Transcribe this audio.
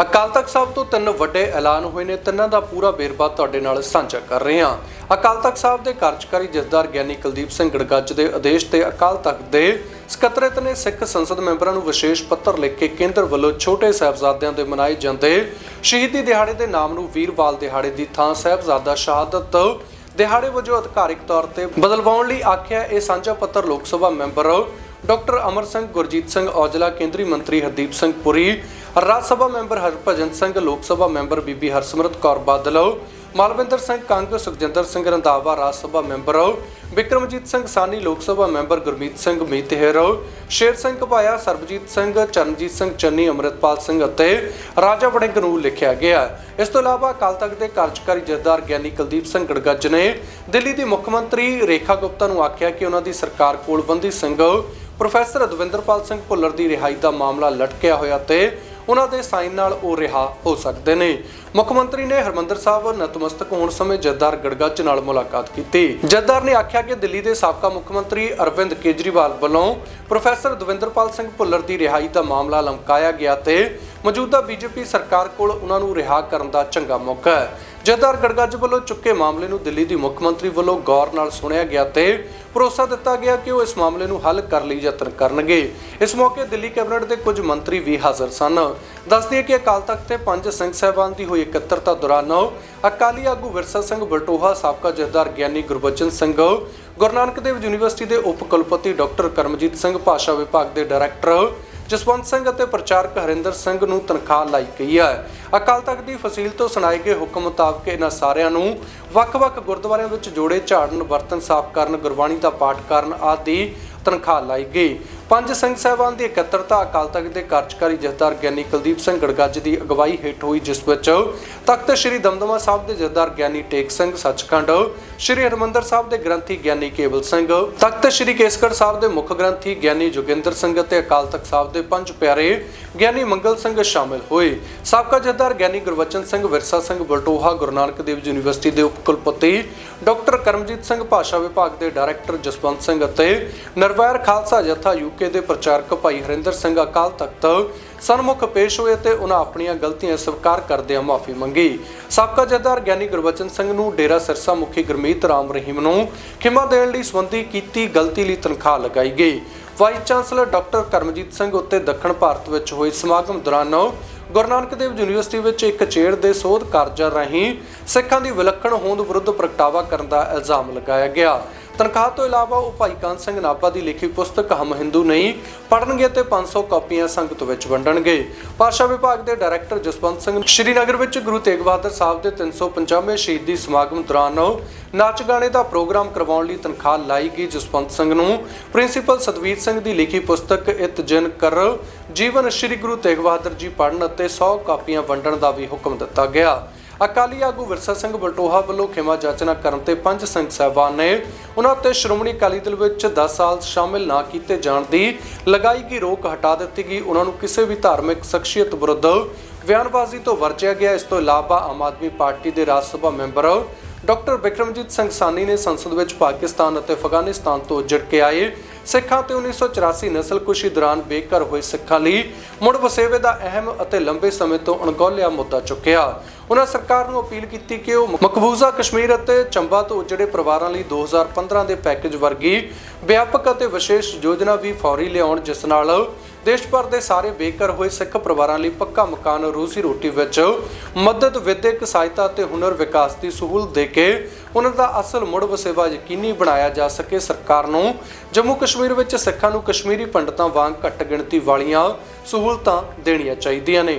ਅਕਾਲ ਤਖਤ ਸਾਹਿਬ ਤੋਂ ਤਿੰਨ ਵੱਡੇ ਐਲਾਨ ਹੋਏ ਨੇ। ਤਿੰਨਾਂ ਦਾ ਪੂਰਾ ਵੇਰਵਾ ਤੁਹਾਡੇ ਨਾਲ ਸਾਂਝਾ ਕਰ ਰਹੇ ਹਾਂ। ਅਕਾਲ ਤਖਤ ਸਾਹਿਬ ਦੇ ਕਾਰਜਕਾਰੀ ਜਥੇਦਾਰ ਗਿਆਨੀ ਕੁਲਦੀਪ ਸਿੰਘ ਗੜਗੱਜ ਦੇ ਆਦੇਸ਼ ਤੇ ਅਕਾਲ ਤਖਤ ਦੇ ਸਕੱਤਰੇਤ ਨੇ ਸਿੱਖ ਸੰਸਦ ਮੈਂਬਰਾਂ ਨੂੰ ਵਿਸ਼ੇਸ਼ ਪੱਤਰ ਲਿਖ ਕੇ ਕੇਂਦਰ ਵੱਲੋਂ ਛੋਟੇ ਸਾਹਿਬਜ਼ਾਦਿਆਂ ਦੇ ਮਨਾਏ ਜਾਂਦੇ ਸ਼ਹੀਦੀ ਦਿਹਾੜੇ ਦੇ ਨਾਮ ਨੂੰ ਵੀਰਵਾਲ ਦਿਹਾੜੇ ਦੀ ਥਾਂ ਸਾਹਿਬਜ਼ਾਦਾ ਸ਼ਹਾਦਤ ਦਿਹਾੜੇ ਵਜੋਂ ਅਧਿਕਾਰਿਕ ਤੌਰ ਤੇ ਬਦਲਵਾਉਣ ਲਈ ਆਖਿਆ ਇਹ ਸਾਂਝਾ ਪੱਤਰ ਲੋਕ ਸਭਾ ਮੈਂਬਰ ਡਾਕਟਰ ਅਮਰ ਸਿੰਘ, ਗੁਰਜੀਤ ਸਿੰਘ ਔਜਲਾ, ਕੇਂਦਰੀ ਮੰਤਰੀ ਹਰਦੀਪ ਸਿੰਘ ਪੁਰੀ, ਰਾਜ ਸਭਾ ਮੈਂਬਰ ਹਰਭਜਨ ਸਿੰਘ, ਲੋਕ ਸਭਾ ਮੈਂਬਰ ਬੀਬੀ ਹਰਸਿਮਰਤ ਕੌਰ ਬਾਦਲ ਮਾਲਵਿੰਦਰ ਸਿੰਘ ਕੰਗ, ਸੁਖਜਿੰਦਰ ਸਿੰਘ ਰੰਧਾਵਾ ਰਾਜ ਸਭਾ ਮੈਂਬਰ ਵਿਕਰਮਜੀਤ ਸਿੰਘ ਸਾਨੀ, ਲੋਕ ਸਭਾ ਮੈਂਬਰ ਗੁਰਮੀਤ ਸਿੰਘ ਮੀਤਹਿਰ ਸ਼ੇਰ ਸਿੰਘ ਘਪਾਇਆ ਸਰਬਜੀਤ ਸਿੰਘ, ਚਰਨਜੀਤ ਸਿੰਘ ਚੰਨੀ, ਅਮਰਿਤਪਾਲ ਸਿੰਘ ਅਤੇ ਰਾਜਾ ਵੜਿੰਗ ਨੂੰ ਲਿਖਿਆ ਗਿਆ। ਇਸ ਤੋਂ ਇਲਾਵਾ ਅਕਾਲ ਤਖਤ ਦੇ ਕਾਰਜਕਾਰੀ ਜਥੇਦਾਰ ਗਿਆਨੀ ਕੁਲਦੀਪ ਸਿੰਘ ਗੜਗੱਜ ਨੇ ਦਿੱਲੀ ਦੀ ਮੁੱਖ ਮੰਤਰੀ ਰੇਖਾ ਗੁਪਤਾ ਨੂੰ ਆਖਿਆ ਕਿ ਉਹਨਾਂ ਦੀ ਸਰਕਾਰ ਕੋਲ ਬੰਦੀ ਸਿੰਘ, ਪ੍ਰੋਫੈਸਰ ਦਵਿੰਦਰਪਾਲ ਸਿੰਘ ਭੁੱਲਰ ਦੀ ਰਿਹਾਈ ਦਾ ਮਾਮਲਾ ਲਟਕਿਆ ਹੋਇਆ ਤੇ ਉਹਨਾਂ ਦੇ ਸਾਈਨ ਨਾਲ ਉਹ ਰਿਹਾ ਹੋ ਸਕਦੇ ਨੇ। ਮੁੱਖ ਮੰਤਰੀ ਨੇ ਹਰਮੰਦਰ ਸਾਹਿਬ ਨਤਮਸਤਕ ਹੋਣ ਸਮੇਂ ਜੱਦਾਰ ਗੜਗੱਜ ਨਾਲ ਮੁਲਾਕਾਤ ਕੀਤੀ। ਜੱਦਾਰ ਨੇ ਆਖਿਆ ਕਿ ਦਿੱਲੀ ਦੇ ਸਾਬਕਾ ਮੁੱਖ ਮੰਤਰੀ ਅਰਵਿੰਦ ਕੇਜਰੀਵਾਲ ਵੱਲੋਂ ਪ੍ਰੋਫੈਸਰ ਦਵਿੰਦਰਪਾਲ ਸਿੰਘ ਭੁੱਲਰ ਦੀ ਰਿਹਾਈ ਦਾ ਮਾਮਲਾ ਲਮਕਾਇਆ ਗਿਆ ਤੇ ਮੌਜੂਦਾ ਬੀਜੇਪੀ ਸਰਕਾਰ ਕੋਲ ਉਹਨਾਂ ਨੂੰ ਰਿਹਾ ਕਰਨ ਦਾ ਚੰਗਾ ਮੌਕਾ ਹੈ। ਜਥੇਦਾਰ ਗੜਗੱਜ ਵੱਲੋਂ ਚੁੱਕੇ ਮਾਮਲੇ ਨੂੰ ਦਿੱਲੀ ਦੀ ਮੁੱਖ ਮੰਤਰੀ ਵੱਲੋਂ ਗੌਰ ਨਾਲ ਸੁਣਿਆ ਗਿਆ ਤੇ ਭਰੋਸਾ ਦਿੱਤਾ ਗਿਆ ਕਿ ਉਹ ਇਸ ਮਾਮਲੇ ਨੂੰ ਹੱਲ ਕਰਨ ਲਈ ਯਤਨ ਕਰਨਗੇ। ਇਸ ਮੌਕੇ ਦਿੱਲੀ ਕੈਬਨਿਟ ਦੇ ਕੁਝ ਮੰਤਰੀ ਵੀ ਹਾਜ਼ਰ ਸਨ। ਦੱਸਦੀ ਕਿ ਅਕਾਲ ਤਖਤ ਤੇ ਪੰਜ ਸਿੰਘ ਸਾਹਿਬਾਨ ਦੀ ਹੋਈ ਇਕੱਤਰਤਾ ਦੌਰਾਨ ਅਕਾਲੀ ਆਗੂ ਵਿਰਸਾ ਸਿੰਘ ਬਲਟੋਹਾ, ਸਾਬਕਾ ਜਥੇਦਾਰ ਗਿਆਨੀ ਗੁਰਬਚਨ ਸਿੰਘ, ਗੁਰੂ ਨਾਨਕ ਦੇਵ ਯੂਨੀਵਰਸਿਟੀ ਦੇ ਉਪ ਕੁਲਪਤੀ ਡਾਕਟਰ ਕਰਮਜੀਤ ਸਿੰਘ, ਭਾਸ਼ਾ ਵਿਭਾਗ ਦੇ ਡਾਇਰੈਕਟਰ ਜਸਵੰਤ ਸਿੰਘ ਅਤੇ ਪ੍ਰਚਾਰਕ ਹਰਿੰਦਰ ਸਿੰਘ ਨੂੰ ਤਨਖਾਹ ਲਾਈ ਗਈ ਹੈ। ਅਕਾਲ ਤਖਤ ਦੀ ਫਸੀਲ ਤੋਂ ਸੁਣਾਏ ਗਏ ਹੁਕਮ ਮੁਤਾਬਕ ਇਹਨਾਂ ਸਾਰਿਆਂ ਨੂੰ ਵੱਖ-ਵੱਖ ਗੁਰਦੁਆਰਿਆਂ ਵਿੱਚ ਜੋੜੇ ਝਾੜਨ ਬਰਤਨ ਸਾਫ਼ ਕਰਨ, ਗੁਰਬਾਣੀ ਦਾ ਪਾਠ ਕਰਨ ਆਦਿ ਤਨਖਾਹ ਲਾਈ ਗਈ। ਪੰਜ ਸਿੰਘ ਸਾਹਿਬਾਨ ਦੀ ਇਕੱਤਰਤਾ ਅਕਾਲ ਤਖਤ ਦੇ ਕਾਰਜਕਾਰੀ ਜਥੇਦਾਰ ਗਿਆਨੀ ਕੁਲਦੀਪ ਸਿੰਘ ਗੜਗੱਜ ਦੀ ਅਗਵਾਈ ਹੇਠ ਹੋਈ, ਜਿਸ ਵਿੱਚ ਤਖਤ ਸ੍ਰੀ ਦਮਦਮਾ ਸਾਹਿਬ ਦੇ ਜਥੇਦਾਰ ਗਿਆਨੀ ਟੇਕ ਸਿੰਘ ਸੱਚਖੰਡ, ਸ੍ਰੀ ਹਰਮੰਦਰ ਸਾਹਿਬ ਦੇ ਗ੍ਰੰਥੀ ਗਿਆਨੀ ਕੇਵਲ ਸਿੰਘ, ਤਖਤ ਸ੍ਰੀ ਕੇਸਗੜ੍ਹ ਸਾਹਿਬ ਦੇ ਮੁੱਖ ਗ੍ਰੰਥੀ ਗਿਆਨੀ ਜੋਗਿੰਦਰ ਸਿੰਘ ਅਤੇ ਅਕਾਲ ਤਖਤ ਸਾਹਿਬ ਦੇ ਪੰਜ ਪਿਆਰੇ ਗਿਆਨੀ ਮੰਗਲ ਸਿੰਘ ਸ਼ਾਮਿਲ ਹੋਏ। ਸਾਬਕਾ ਜਥੇਦਾਰ ਗਿਆਨੀ ਗੁਰਵਚਨ ਸਿੰਘ ਵਿਰਸਾ ਸਿੰਘ ਬਲਟੋਹਾ, ਗੁਰੂ ਨਾਨਕ ਦੇਵ ਯੂਨੀਵਰਸਿਟੀ ਦੇ ਉਪ ਕੁਲਪਤੀ, ਡਾਕਟਰ ਕਰਮਜੀਤ ਸਿੰਘ ਭਾਸ਼ਾ ਵਿਭਾਗ ਦੇ ਡਾਇਰੈਕਟਰ ਜਸਵੰਤ ਸਿੰਘ ਅਤੇ ਨਰਵੈਰ ਖਾਲਸਾ ਜਥਾ ਯੂਕੇ ਦੇ ਪ੍ਰਚਾਰਕ ਭਾਈ ਹਰਿੰਦਰ ਸਿੰਘ ਅਕਾਲ ਤਖਤ ਸਨਮੁਖ ਪੇਸ਼ ਹੋਏ ਤੇ ਉਹਨਾਂ ਆਪਣੀਆਂ ਗਲਤੀਆਂ ਸਵੀਕਾਰ ਕਰਦਿਆਂ ਮਾਫੀ ਮੰਗੀ। ਸਾਬਕਾ ਜਥੇਦਾਰ ਗਿਆਨੀ ਗੁਰਬਚਨ ਸਿੰਘ ਨੂੰ ਡੇਰਾ ਸਿਰਸਾ ਮੁਖੀ ਗੁਰਮੀਤ ਰਾਮ ਰਹੀਮ ਨੂੰ ਖਿਮਾ ਦੇਣ ਲਈ ਸੰਬੰਧੀ ਕੀਤੀ ਗਲਤੀ ਲਈ ਤਨਖਾਹ ਲਗਾਈ ਗਈ। Vice chancellor doctor Karamjit Singh ਉੱਤੇ ਦੱਖਣ ਭਾਰਤ ਵਿੱਚ ਹੋਏ ਸਮਾਗਮ ਦੌਰਾਨ ਗੁਰੂ ਨਾਨਕ ਦੇਵ ਯੂਨੀਵਰਸਿਟੀ ਵਿੱਚ ਇੱਕ ਚੇੜ ਦੇ ਸੋਧ ਕਾਰਜਾਂ ਰਾਹੀਂ ਸਿੱਖਾਂ ਦੀ ਵਿਲੱਖਣ ਹੋਂਦ ਵਿਰੁੱਧ ਪ੍ਰਗਟਾਵਾ ਕਰਨ ਦਾ ਇਲਜ਼ਾਮ ਲਗਾਇਆ ਗਿਆ। ਤਨਖਾਹ ਤੋਂ ਇਲਾਵਾ ਉਹ ਭਾਈ ਕਾਨ ਸਿੰਘ ਨਾਭਾ ਦੀ ਲਿਖੀ ਪੁਸਤਕ ਹਮ ਹਿੰਦੂ ਨਹੀਂ ਪੜਨਗੇ ਤੇ 500 ਕਾਪੀਆਂ ਸੰਗਤ ਵਿੱਚ ਵੰਡਣਗੇ। ਭਾਸ਼ਾ ਵਿਭਾਗ ਦੇ ਡਾਇਰੈਕਟਰ ਜਸਵੰਤ ਸਿੰਘ ਸ਼੍ਰੀਨਗਰ ਵਿੱਚ ਗੁਰੂ ਤੇਗ ਬਹਾਦਰ ਸਾਹਿਬ ਦੇ 350ਵੇਂ ਸ਼ਹੀਦੀ ਸਮਾਗਮ ਦੌਰਾਨ ਨਾਚ ਗਾਣੇ ਦਾ ਪ੍ਰੋਗਰਾਮ ਕਰਵਾਉਣ ਲਈ ਤਨਖਾਹ ਲਾਈ ਗਈ ਜਸਵੰਤ ਸਿੰਘ ਨੂੰ। ਪ੍ਰਿੰਸੀਪਲ ਸਤਵੀਰ ਸਿੰਘ ਦੀ ਲਿਖੀ ਪੁਸਤਕ ਇਤਜਨ ਕਰ ਜੀਵਨ ਸ਼੍ਰੀ ਗੁਰੂ ਤੇਗ ਬਹਾਦਰ ਜੀ ਪੜਨ ਅਤੇ 100 ਕਾਪੀਆਂ ਵੰਡਣ ਦਾ ਵੀ ਹੁਕਮ ਦਿੱਤਾ ਗਿਆ। ਅਕਾਲੀ ਆਗੂ ਵਿਰਸਾ ਸਿੰਘ ਬਲਟੋਹਾ ਵੱਲੋਂ ਖਿਮਾ ਜਾਚਨਾ ਕਰਨ ਤੇ ਪੰਜ ਸਿੰਘ ਸਾਹਿਬਾਨ ਨੇ ਉਹਨਾਂ ਤੇ ਸ਼੍ਰੋਮਣੀ ਅਕਾਲੀ ਦਲ ਵਿੱਚ 10 ਸਾਲ ਸ਼ਾਮਿਲ ਨਾ ਕੀਤੇ ਜਾਣ ਦੀ ਲਗਾਈ ਗਈ ਰੋਕ ਹਟਾ ਦਿੱਤੀ ਗਈ। ਉਹਨਾਂ ਨੂੰ ਕਿਸੇ ਵੀ ਧਾਰਮਿਕ ਸ਼ਖਸੀਅਤ ਵਿਰੁੱਧ ਬਿਆਨਬਾਜ਼ੀ ਤੋਂ ਵਰਜਿਆ ਗਿਆ। ਇਸ ਤੋਂ ਇਲਾਵਾ ਆਮ ਆਦਮੀ ਪਾਰਟੀ ਦੇ ਰਾਜ ਸਭਾ ਮੈਂਬਰ ਡਾਕਟਰ ਬਿਕਰਮਜੀਤ ਸਿੰਘ ਸਾਨੀ ਨੇ ਸੰਸਦ ਵਿੱਚ ਪਾਕਿਸਤਾਨ ਅਤੇ ਅਫਗਾਨਿਸਤਾਨ ਤੋਂ ਉੱਜੜ ਕੇ ਆਏ। ਸਿੱਖਾਂ ਤੇ 1984 ਨਸਲਕੁਸ਼ੀ ਦੌਰਾਨ ਬੇਘਰ ਹੋਏ ਸਿੱਖਾਂ ਲਈ ਮੁੜ ਵਸੇਵੇ ਦਾ ਅਹਿਮ ਅਤੇ ਲੰਬੇ ਸਮੇਂ ਤੋਂ ਅਣਗੌਲਿਆ ਮੁੱਦਾ ਚੁੱਕਿਆ। ਉਹਨਾਂ ਸਰਕਾਰ ਨੂੰ ਅਪੀਲ ਕੀਤੀ ਕਿ ਉਹ ਮਕਬੂਜ਼ਾ ਕਸ਼ਮੀਰ ਅਤੇ ਚੰਬਾ ਤੋਂ ਉੱਜੜੇ ਪਰਿਵਾਰਾਂ ਲਈ 2015 ਦੇ ਪੈਕੇਜ ਵਰਗੀ ਵਿਆਪਕ ਅਤੇ ਵਿਸ਼ੇਸ਼ ਯੋਜਨਾ ਵੀ ਫੌਰੀ ਲਿਆਉਣ, ਜਿਸ ਨਾਲ ਦੇਸ਼ ਭਰ ਦੇ ਸਾਰੇ ਬੇਘਰ ਹੋਏ ਸਿੱਖ ਪਰਿਵਾਰਾਂ ਲਈ ਪੱਕਾ ਮਕਾਨ, ਰੋਜ਼ੀ ਰੋਟੀ ਵਿੱਚ ਮਦਦ, ਵਿਦਿਅਕ ਸਹਾਇਤਾ ਅਤੇ ਹੁਨਰ ਵਿਕਾਸ ਦੀ ਸਹੂਲਤ ਦੇ ਕੇ ਉਹਨਾਂ ਦਾ ਅਸਲ ਮੁੜ ਵਸੇਵਾ ਯਕੀਨੀ ਬਣਾਇਆ ਜਾ ਸਕੇ। ਸਰਕਾਰ ਨੂੰ ਜੰਮੂ ਕਸ਼ਮੀਰ ਵਿੱਚ ਸਿੱਖਾਂ ਨੂੰ ਕਸ਼ਮੀਰੀ ਪੰਡਤਾਂ ਵਾਂਗ ਘੱਟ ਗਿਣਤੀ ਵਾਲੀਆਂ ਸਹੂਲਤਾਂ ਦੇਣੀਆਂ ਚਾਹੀਦੀਆਂ ਨੇ।